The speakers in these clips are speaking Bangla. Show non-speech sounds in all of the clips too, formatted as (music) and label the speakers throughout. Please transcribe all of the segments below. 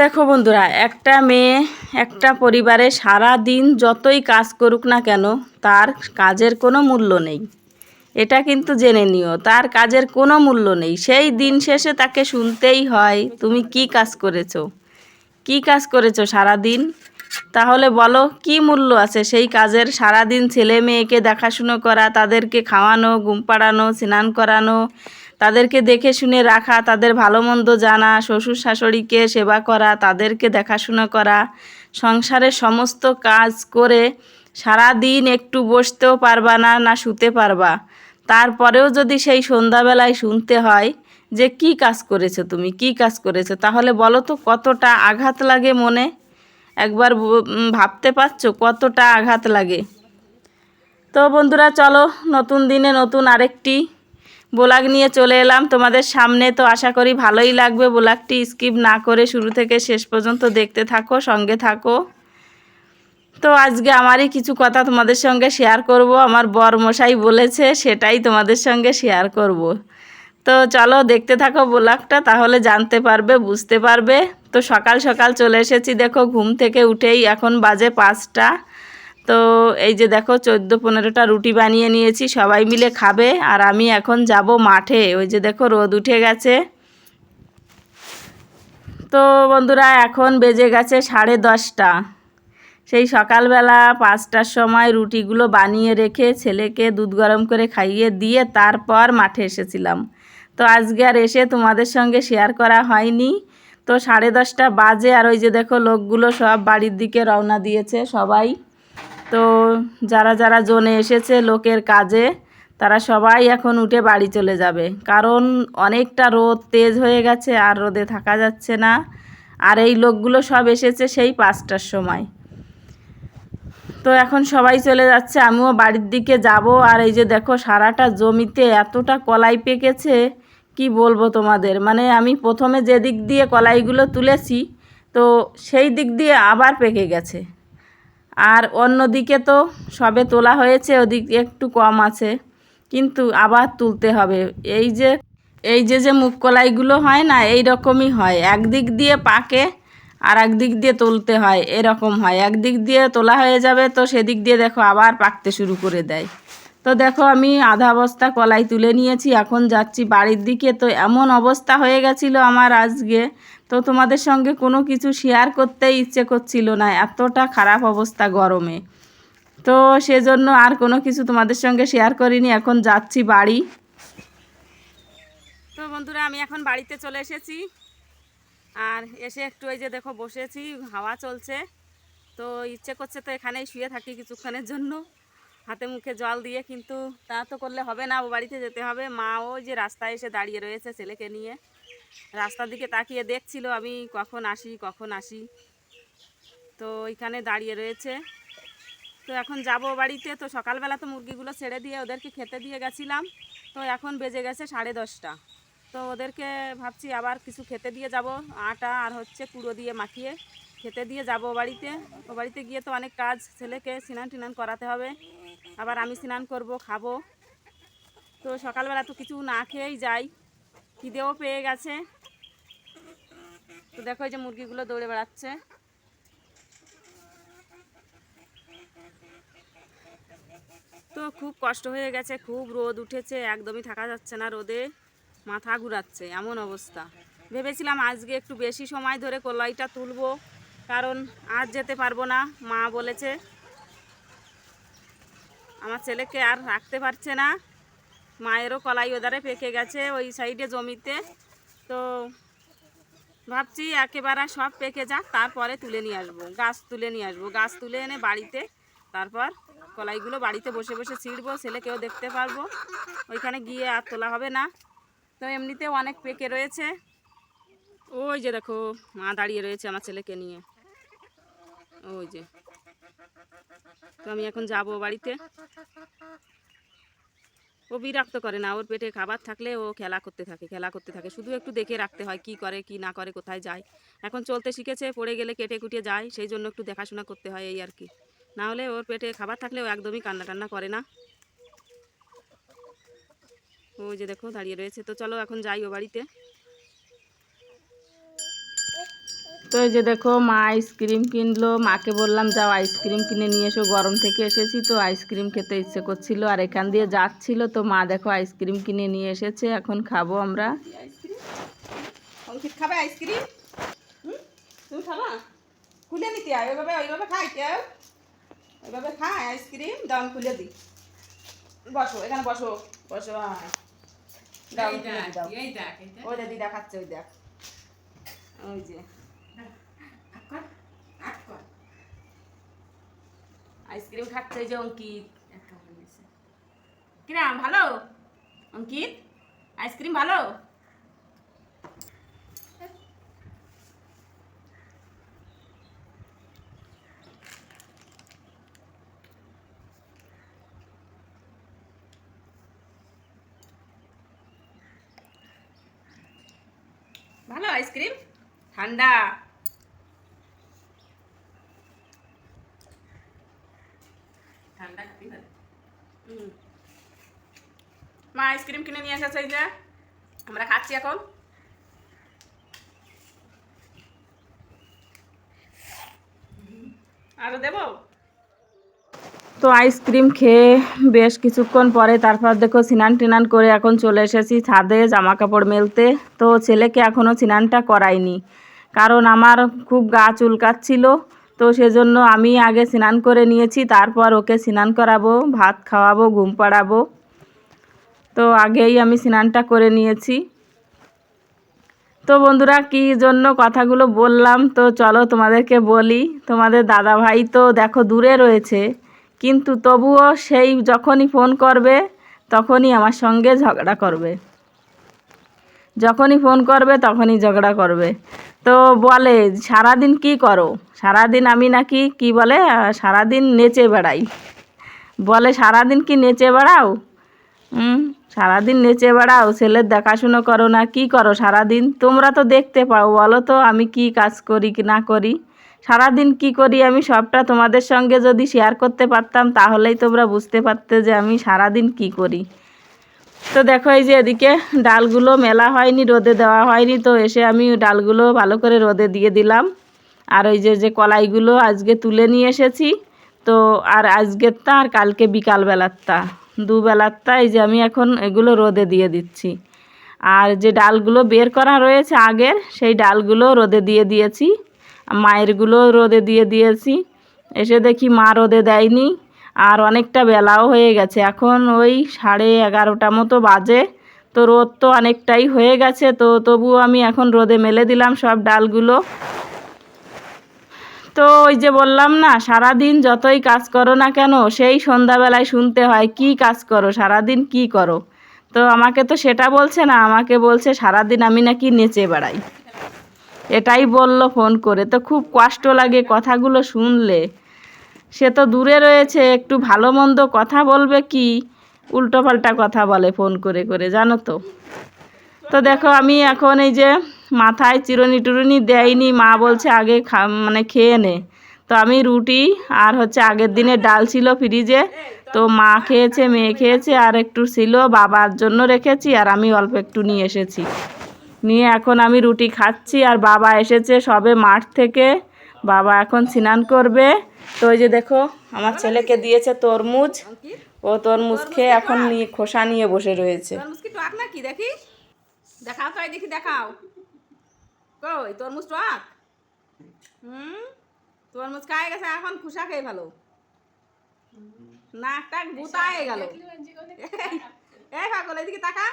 Speaker 1: দেখো বন্ধুরা, একটা মেয়ে, একটা পরিবারে সারা দিন যতই কাজ করুক না কেন, তার কাজের কোনো মূল্য নেই। এটা কিন্তু জেনে নিও, তার কাজের কোনো মূল্য নেই। সেই দিন শেষে তাকে শুনতেই হয়, তুমি কি কাজ করেছ? কি কাজ করেছ সারা দিন তাহলে বলো, কি মূল্য আছে সেই কাজের? সারা দিন ছেলে মেয়েকে দেখাশুনো করা, তাদেরকে খাওয়ানো, ঘুম পাড়ানো, স্নান করানো তাদেরকে দেখে শুনে রাখা, তাদের ভালো মন্দ জানা, শ্বশুর শাশুড়িকে সেবা করা, তাদেরকে দেখাশুনো করা সংসারের সমস্ত কাজ করে সারা দিন একটু বসতেও পারবা না না শুতে পারবা। তারপরেও যদি সেই সন্ধ্যাবেলায় শুনতে হয় যে কি কাজ করেছ তুমি, কি কাজ করেছ, তাহলে বলো তো কতটা আঘাত লাগে মনে? একবার ভাবতে পারছ কতটা আঘাত লাগে? তো বন্ধুরা চলো, নতুন দিনে নতুন আরেকটি বোলাগ নিয়ে চলে এলাম। তোমাদের সামনে তো আশা করি ভালোই লাগবে। বোলাগটি স্কিপ না করে শুরু থেকে শেষ পর্যন্ত দেখতে থাকো, সঙ্গে থাকো। তো আজকে আমারই কিছু কথা তোমাদের সঙ্গে শেয়ার করব। আমার বর মশাই বলেছে, সেটাই তোমাদের সঙ্গে শেয়ার করব। তো চলো দেখতে থাকো ব্লগটা তাহলে জানতে পারবে, বুঝতে পারবে। তো সকাল সকাল চলে এসেছি, দেখো, ঘুম থেকে উঠেই এখন বাজে পাঁচটা। তো এই যে দেখো চোদ্দ পনেরোটা রুটি বানিয়ে নিয়েছি, সবাই মিলে খাবে। আর আমি এখন যাব মাঠে। ওই যে দেখো রোদ উঠে গেছে। তো বন্ধুরা, এখন বেজে গেছে সাড়ে দশটা। সেই সকালবেলা পাঁচটার সময় রুটিগুলো বানিয়ে রেখে ছেলেকে দুধ গরম করে খাইয়ে দিয়ে তারপর মাঠে এসেছিলাম। তো আজকে আর এসে তোমাদের সঙ্গে শেয়ার করা হয়নি। তো সাড়ে দশটা বাজে আর ওই যে দেখো লোকগুলো সব বাড়ির দিকে রওনা দিয়েছে সবাই। তো যারা যারা জোনে এসেছে লোকের কাজে, তারা সবাই এখন উঠে বাড়ি চলে যাবে। কারণ অনেকটা রোদ তেজ হয়ে গেছে, আর রোদে থাকা যাচ্ছে না। আর এই লোকগুলো সব এসেছে সেই পাঁচটার সময়। তো এখন সবাই চলে যাচ্ছে, আমিও বাড়ির দিকে যাব। আর এই যে দেখো, সারাটা জমিতে এতটা কলাই পেকেছে, কি বলব তোমাদের? মানে আমি প্রথমে যে দিক দিয়ে কলাইগুলো তুলেছি, তো সেই দিক দিয়ে আবার পেকে গেছে। আর অন্যদিকে তো সবে তোলা হয়েছে, ওদিক একটু কম আছে। কিন্তু আবার তুলতে হবে। এই যে এই যে যে মুখ কলাইগুলো হয় না, এই রকমই হয়। একদিক দিয়ে পাকে আর একদিক দিয়ে তুলতে হয়, এরকম হয়। একদিক দিয়ে তোলা হয়ে যাবে তো সেদিক দিয়ে দেখো আবার পাকতে শুরু করে দেয়। তো দেখো আমি আধা বস্তা কলাই তুলে নিয়েছি, এখন যাচ্ছি বাড়ির দিকে। তো এমন অবস্থা হয়ে গেছিল আমার আজকে। তো তোমাদের সঙ্গে কোনো কিছু শেয়ার করতেই ইচ্ছে করছিল না, এতটা খারাপ অবস্থা গরমে। তো সেজন্য আর কোনো কিছু তোমাদের সঙ্গে শেয়ার করিনি, এখন যাচ্ছি বাড়ি। তো বন্ধুরা, আমি এখন বাড়িতে চলে এসেছি। আর এসে একটু ওই যে দেখো বসেছি, হাওয়া চলছে। তো ইচ্ছে করছে তো এখানেই শুয়ে থাকি কিছুক্ষণের জন্য। হাতে মুখে জল দিয়ে, কিন্তু তা তো করলে হবে না। ও বাড়িতে যেতে হবে। মা ওই যে রাস্তায় এসে দাঁড়িয়ে রয়েছে ছেলেকে নিয়ে। রাস্তার দিকে তাকিয়ে দেখছিল, আমি কখন আসি কখন আসি। তো ওইখানে দাঁড়িয়ে রয়েছে। তো এখন যাব বাড়িতে। তো সকালবেলা তো মুরগিগুলো ছেড়ে দিয়ে ওদেরকে খেতে দিয়ে গেছিলাম। তো এখন বেজে গেছে সাড়ে দশটা। তো ওদেরকে ভাবছি আবার কিছু খেতে দিয়ে যাব। আটা আর হচ্ছে কুড়ো দিয়ে মাখিয়ে খেতে দিয়ে যাব বাড়িতে। ও বাড়িতে গিয়ে তো অনেক কাজ। ছেলেকে স্নান টিনান করাতে হবে। আবার আমি স্নান করব, খাব। তো সকালবেলা তো কিছু না খেয়েই যাই। খিদেও পেয়ে গেছে। তো দেখো যে মুরগিগুলো দৌড়ে বেড়াচ্ছে। তো খুব কষ্ট হয়ে গেছে, খুব রোদ উঠেছে, একদমই থাকা যাচ্ছে না রোদে। মাথা ঘুরাচ্ছে, এমন অবস্থা। ভেবেছিলাম আজকে একটু বেশি সময় ধরে কলাইটা তুলবো, কারণ আজ যেতে পারব না, মা বলেছে। আমার ছেলেকে আর রাখতে পারছে না। মায়েরও কলাই ওদারে পেকে গেছে ওই সাইডে জমিতে। তো ভাবছি একেবারে সব পেকে যাক, তারপরে তুলে নিয়ে আসব, গাছ তুলে নিয়ে আসব। গাছ তুলে এনে বাড়িতে, তারপর কলাইগুলো বাড়িতে বসে বসে ছিঁড়বো, ছেলেকেও দেখতে পারব। ওইখানে গিয়ে আর তোলা হবে না। তো এমনিতেও অনেক পেকে রয়েছে। ওই যে দেখো, মা দাঁড়িয়ে রয়েছে আমার ছেলেকে নিয়ে। ওই যে। তো আমি এখন যাব বাড়িতে। ও বিরক্ত করে না, ওর পেটে খাবার থাকলে ও খেলা করতে থাকে, খেলা করতে থাকে। শুধু একটু দেখে রাখতে হয় কি করে, কি না করে, কোথায় যায়। এখন চলতে শিখেছে, পড়ে গেলে কেটে কুটিয়ে যায়, সেই জন্য একটু দেখাশোনা করতে হয় এই আর কি। না হলে ওর পেটে খাবার থাকলে ও একদমই কান্না টান্না করে না। ওই যে দেখো, দাঁড়িয়ে রয়েছে। তো চলো এখন যাই ও বাড়িতে। তো এই যে দেখো মা আইসক্রিম কিনলো। মাকে বললাম যাও আইসক্রিম কিনে নিয়ে এসো গরম থেকে এসেছি তো আইসক্রিম খেতে ইচ্ছে করছিল আর এখান দিয়ে যাচ্ছিল তো মা দেখো আইসক্রিম কিনে নিয়ে এসেছে এখন খাব আমরা।
Speaker 2: অঙ্কিত খাবে আইসক্রিম? তুমি খাবা? খুলে নিতে ওইভাবে ওইভাবে খাই কেউ ওইভাবে খায় আইসক্রিম দাও খুলে দিই বসো এখানে বসো বসো হ্যাঁ দাও আমি খুলে দিই, দাও। ওই দিদা খাচ্ছে ওই দেখ। ওই যে। আইসক্রিম খাচ্ছে যে অঙ্কিত। কিরাম ভালো? অঙ্কিত আইসক্রিম ভালো? ভালো আইসক্রিম? ঠান্ডা ঠান্ডা খাবি ভালো হুম। মা আইসক্রিম কিনে নিয়ে এসেছে এই যে। আমরা খাচ্ছি এখন। আরও দেবো?
Speaker 1: তো আইসক্রিম খেয়ে বেশ কিছুক্ষণ পরে তারপর দেখো স্নান টিনান করে এখন চলে এসেছি ছাদে জামা কাপড় মেলতে। তো ছেলেকে এখনও স্নানটা করাইনি। কারণ আমার খুব গা চুলকাচ্ছিল। তো সেজন্য আমি আগে স্নান করে নিয়েছি, তারপর ওকে স্নান করাবো, ভাত খাওয়াবো, ঘুম পাড়াবো। তো আগেই আমি স্নানটা করে নিয়েছি। তো বন্ধুরা, কী জন্য কথাগুলো বললাম? তো চলো তোমাদেরকে বলি। তোমাদের দাদা ভাই তো দেখো দূরে রয়েছে, কিন্তু তবুও সেই যখনই ফোন করবে, তখনই আমার সঙ্গে ঝগড়া করবে। যখনই ফোন করবে, তখনই ঝগড়া করবে। তো বলে, সারাদিন কি করো? সারাদিন আমি নাকি, কি বলে, সারাদিন নেচে বেড়াই। বলে, সারাদিন কি নেচে বেড়াও? হুম, সারাদিন নেচে বেড়াও, ছেলের দেখাশুনো করো না, কি করো সারাদিন? তোমরা তো দেখতে পাও, বলো তো আমি কি কাজ করি কি না করি? সারাদিন কি করি আমি সবটা তোমাদের সঙ্গে যদি শেয়ার করতে পারতাম, তাহলেই তোমরা বুঝতে পারতে যে আমি সারাদিন কি করি। তো দেখো এই যে এদিকে ডালগুলো মেলা হয়নি, রোদে দেওয়া হয়নি, তো এসে আমি ডালগুলো ভালো করে রোদে দিয়ে দিলাম। আর ওই যে যে কলাইগুলো আজকে তুলে নিয়ে এসেছি, তো আর আজকেরটা আর কালকে বিকালবেলারটা। দুবেলারটা তাই যে আমি এখন এগুলো রোদে দিয়ে দিচ্ছি। আর যে ডালগুলো বের করা রয়েছে আগের, সেই ডালগুলো রোদে দিয়ে দিয়েছি। মায়েরগুলো রোদে দিয়ে দিয়েছি। এসে দেখি মা রোদে দেয়নি। আর অনেকটা বেলাও হয়ে গেছে। এখন ওই সাড়ে এগারোটা মতো বাজে। তো রোদ তো অনেকটাই হয়ে গেছে। তো তবুও আমি এখন রোদে মেলে দিলাম সব ডালগুলো। তো ওই যে বললাম না, সারাদিন যতই কাজ করো না কেন, সেই সন্ধ্যাবেলায় শুনতে হয়, কি কাজ করো, সারাদিন কি করো? তো আমাকে তো সেটা বলছে না, আমাকে বলছে সারাদিন আমি নাকি নেচে বেড়াই। এটাই বলল ফোন করে। তো খুব কষ্ট লাগে কথাগুলো শুনলে। সে তো দূরে রয়েছে, একটু ভালো মন্দ কথা বলবে কি? উল্টোপাল্টা কথা বলে ফোন করে করে, জানো তো। তো দেখো আমি এখন এই যে মাথায় চিরুনি টুরুনি দেয়নি, মা বলছে আগে মানে খেয়ে নে। তো আমি রুটি আর হচ্ছে আগের দিনের ডাল ছিল ফ্রিজে। তো মা খেয়েছে, মেয়ে খেয়েছে, আর একটু ছিল, বাবার জন্য রেখেছি, আর আমি অল্প একটু নিয়ে এসেছি। নিয়ে এখন আমি রুটি খাচ্ছি, আর বাবা এসেছে সবে মাঠ থেকে। বাবা এখন স্নান করবে। তো ওই যে দেখো, আমার ছেলেকে দিয়েছে তরমুজ। ও তরমুজ খেয়ে এখন নিয়ে খোসা নিয়ে বসে রয়েছে।
Speaker 2: দেখাও তো, এই দেখি দেখাও। কই তরমুজ টক? হুম? তরমুজ খাই গেছে এখন খুশা খেয়ে ভালো। নাকটা গুতায় গেল। (laughs) এই পাগল এদিকে তাকা।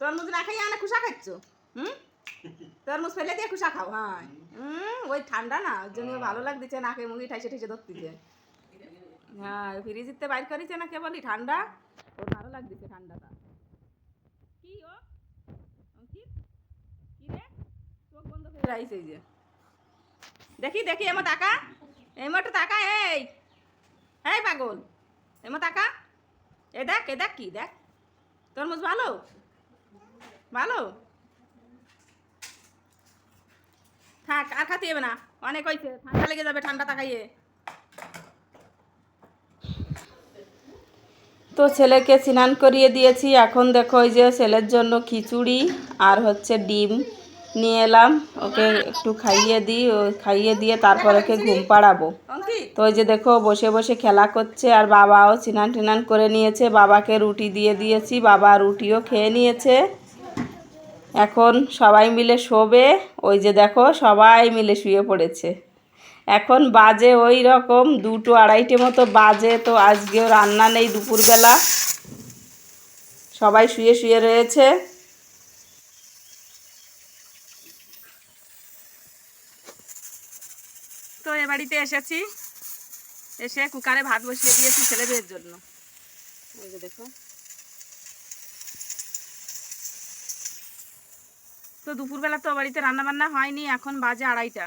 Speaker 2: তরমুজ না খাই আনে খুশা খাচ্ছ? হুম? তরমুজ ফেলে দিয়ে খুশা খাও হ্যাঁ। হুম ওই ঠান্ডা না ওই জন্য ভালো লাগতেছে নাকে মুখে ঠাইসে ঠাইসে ধরতেছে। হ্যাঁ ফ্রিজিতে বাইর করেছে না কে বলি ঠান্ডা? ওর ভালো লাগতেছে ঠান্ডাটা কি ও অঙ্কিত কি রে রাইছে এই যে। দেখি দেখি এমন তাকা। এমন একটু তাকা, এই। এই পাগল। এমন তাকা। এ দেখ এ দেখ কি, দেখ। তরমুজ ভালো? ভালো? থাক, আর খাতে হবে না। অনেক হয়েছে ঠান্ডা লেগে যাবে ঠান্ডা তাকাইয়ে।
Speaker 1: তো ছেলেকে স্নান করিয়ে দিয়েছি। এখন দেখো ওই যে ছেলের জন্য খিচুড়ি আর হচ্ছে ডিম। নিয়ে এলাম, ওকে একটু খাইয়ে দিই, ও খাইয়ে দিয়ে তারপর ওকে ঘুম পাড়াবো। তো ওই যে দেখো বসে বসে খেলা করছে, আর বাবাও চিনান টিনান করে নিয়েছে, বাবাকে রুটি দিয়ে দিয়েছি, বাবা রুটিও খেয়ে নিয়েছে। এখন সবাই মিলে শোবে, ওই যে দেখো, সবাই মিলে শুয়ে পড়েছে। এখন বাজে ওই রকম দুটো আড়াইটে মতো বাজে, তো আজকেও রান্না নেই দুপুরবেলা। সবাই শুয়ে শুয়ে রয়েছে।
Speaker 2: তো এ বাড়িতে এসেছি। এসে কুকারে ভাত বসিয়ে দিয়েছি ছেলেদের জন্য। দেখো। তো দুপুরবেলা তো বাড়িতে রান্না বান্না হয়নি, এখন বাজে আড়াইটা।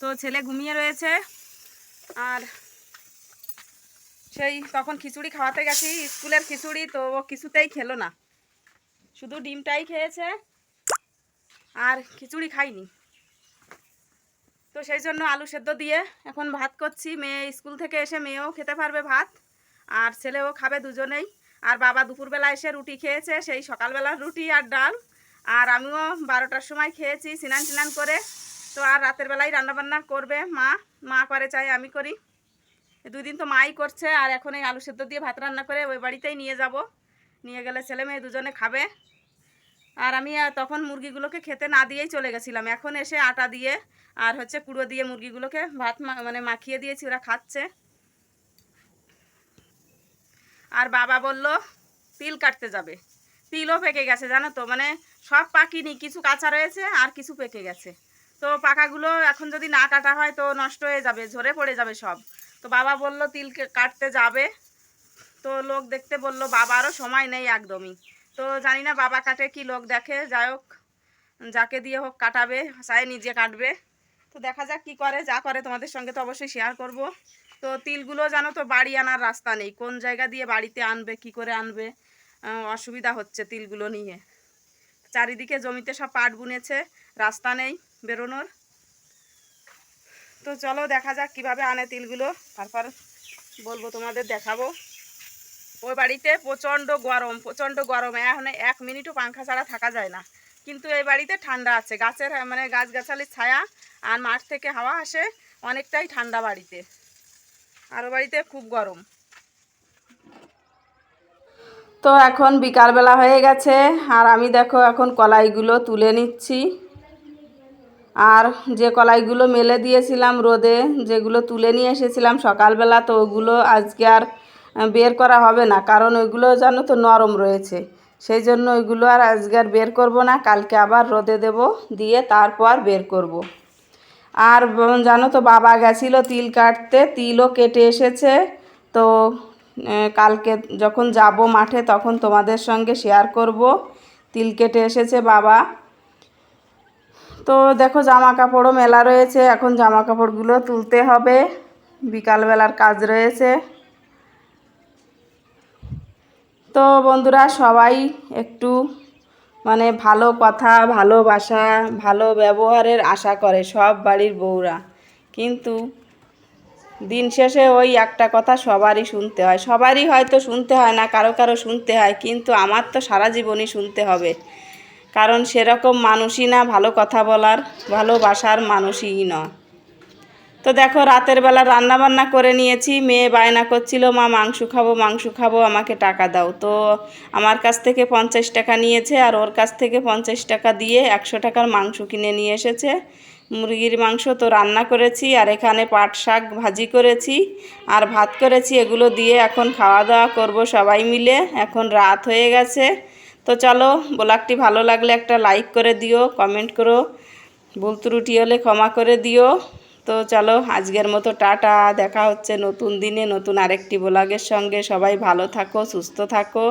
Speaker 2: তো ছেলে ঘুমিয়ে রয়েছে, আর সেই তখন খিচুড়ি খাওয়াতে গেছি, স্কুলের খিচুড়ি, তো ও কিছুতেই খেলো না। শুধু ডিমটাই খেয়েছে, আর খিচুড়ি খাইনি। তো সেই জন্য আলু সেদ্ধ দিয়ে এখন ভাত করছি। মেয়ে স্কুল থেকে এসে মেয়েও খেতে পারবে ভাত, আর ছেলেও খাবে দুজনেই। আর বাবা দুপুরবেলা এসে রুটি খেয়েছে, সেই সকালবেলার রুটি আর ডাল। আর আমিও বারোটার সময় খেয়েছি স্নান টিনান করে। তো আর রাতের বেলায় রান্নাবান্না করবে মা মা করে চাই আমি করি। দুই দিন তো মাই করছে, আর এখন এই আলু সেদ্ধ দিয়ে ভাত রান্না করে ওই বাড়িতেই নিয়ে যাব। নিয়ে গেলে ছেলে মেয়ে দুজনে খাবে। আর আমি তখন মুরগিগুলোকে খেতে না দিয়েই চলে গেছিলাম। এখন এসে আটা দিয়ে আর হচ্ছে কুড়ো দিয়ে মুরগিগুলোকে ভাত মানে মাখিয়ে দিয়েছি, ওরা খাচ্ছে। আর বাবা বলল, তিল কাটতে যাবে। তিলও পেকে গেছে, জানো তো? মানে সব পাকিনি, কিছু কাঁচা রয়েছে আর কিছু পেকে গেছে। তো পাকাগুলো এখন যদি না কাটা হয়, তো নষ্ট হয়ে যাবে, ঝরে পড়ে যাবে সব। তো বাবা বলল, তিল কাটতে যাবে। তো লোক দেখতে বলল বাবারও সময় নেই একদমই। তো জানি না বাবা কাটে কি লোক দেখে, যাই হোক, যাকে দিয়ে হোক কাটাবে চায় নিজে কাটবে। তো দেখা যাক কি করে, যা করে তোমাদের সঙ্গে তো অবশ্যই শেয়ার করব। তো তিলগুলো জানো তো বাড়ি আনার রাস্তা নেই, কোন জায়গা দিয়ে বাড়িতে আনবে, কি করে আনবে অসুবিধা হচ্ছে তিলগুলো নিয়ে। চারিদিকে জমিতে সব পাট বুনেছে, রাস্তা নেই বেরোনোর। তো চলো দেখা যাক কীভাবে আনে তিলগুলো, তারপর বলব তোমাদের দেখাবো। ওই বাড়িতে প্রচণ্ড গরম প্রচণ্ড গরম। এখন এক মিনিটও পাংখা ছাড়া থাকা যায় না। কিন্তু এই বাড়িতে ঠান্ডা আছে। গাছের মানে গাছগাছালির ছায়া আর মাঠ থেকে হাওয়া আসে অনেকটাই ঠান্ডা বাড়িতে। আর বাড়িতে খুব গরম।
Speaker 1: তো এখন বিকালবেলা হয়ে গেছে। আর আমি দেখো এখন কলাইগুলো তুলে নিচ্ছি। আর যে কলাইগুলো মেলে দিয়েছিলাম রোদে, যেগুলো তুলে নিয়ে এসেছিলাম সকালবেলা, তো ওগুলো আজকে আর বের করা হবে না। কারণ ওইগুলো জানো তো নরম রয়েছে। সেই জন্য ওইগুলো আর আজকে আর বের করব না, কালকে আবার রোদে দেব, দিয়ে তারপর বের করব। আর জানো তো বাবা গেছিল তিল কাটতে, তিলও কেটে এসেছে। তো কালকে যখন যাব মাঠে তখন তোমাদের সঙ্গে শেয়ার করব। তিল কেটে এসেছে বাবা। তো দেখো জামা কাপড়ও মেলা রয়েছে, এখন জামা কাপড়গুলো তুলতে হবে। বিকালবেলার কাজ রয়েছে। তো বন্ধুরা সবাই একটু মানে ভালো কথা, ভালোবাসা, ভালো ব্যবহারের আশা করে সব বাড়ির বউরা। কিন্তু দিন শেষে ওই একটা কথা সবারই শুনতে হয়। সবারই হয়তো শুনতে হয় না, কারও কারও শুনতে হয়, কিন্তু আমার তো সারা জীবনই শুনতে হবে। কারণ সেরকম মানুষই না, ভালো কথা বলার, ভালোবাসার মানুষই নয় তো দেখো, রাতের বেলা রান্না বান্না করে নিয়েছি। মেয়ে বায়না করছিল, মা, মাংস খাব মাংস খাব, আমাকে টাকা দাও। তো আমার কাছ থেকে পঞ্চাশ টাকা নিয়েছে আর ওর কাছ থেকে পঞ্চাশ টাকা দিয়ে একশো টাকার মাংস কিনে নিয়ে এসেছে। মুরগির মাংস তো রান্না করেছি আর এখানে পাট শাক ভাজি করেছি আর ভাত করেছি। এগুলো দিয়ে এখন খাওয়া দাওয়া করব সবাই মিলে। এখন রাত হয়ে গেছে। তো চলো, ব্লগটি ভালো লাগলে একটা লাইক করে দিও, কমেন্ট করো। ভুল ত্রুটি হলে ক্ষমা করে দিও। তো চলো আজকের মতো টাটা, দেখা হচ্ছে নতুন দিনে নতুন আরেকটি ব্লগের সঙ্গে। সবাই ভালো থাকো, সুস্থ থাকো।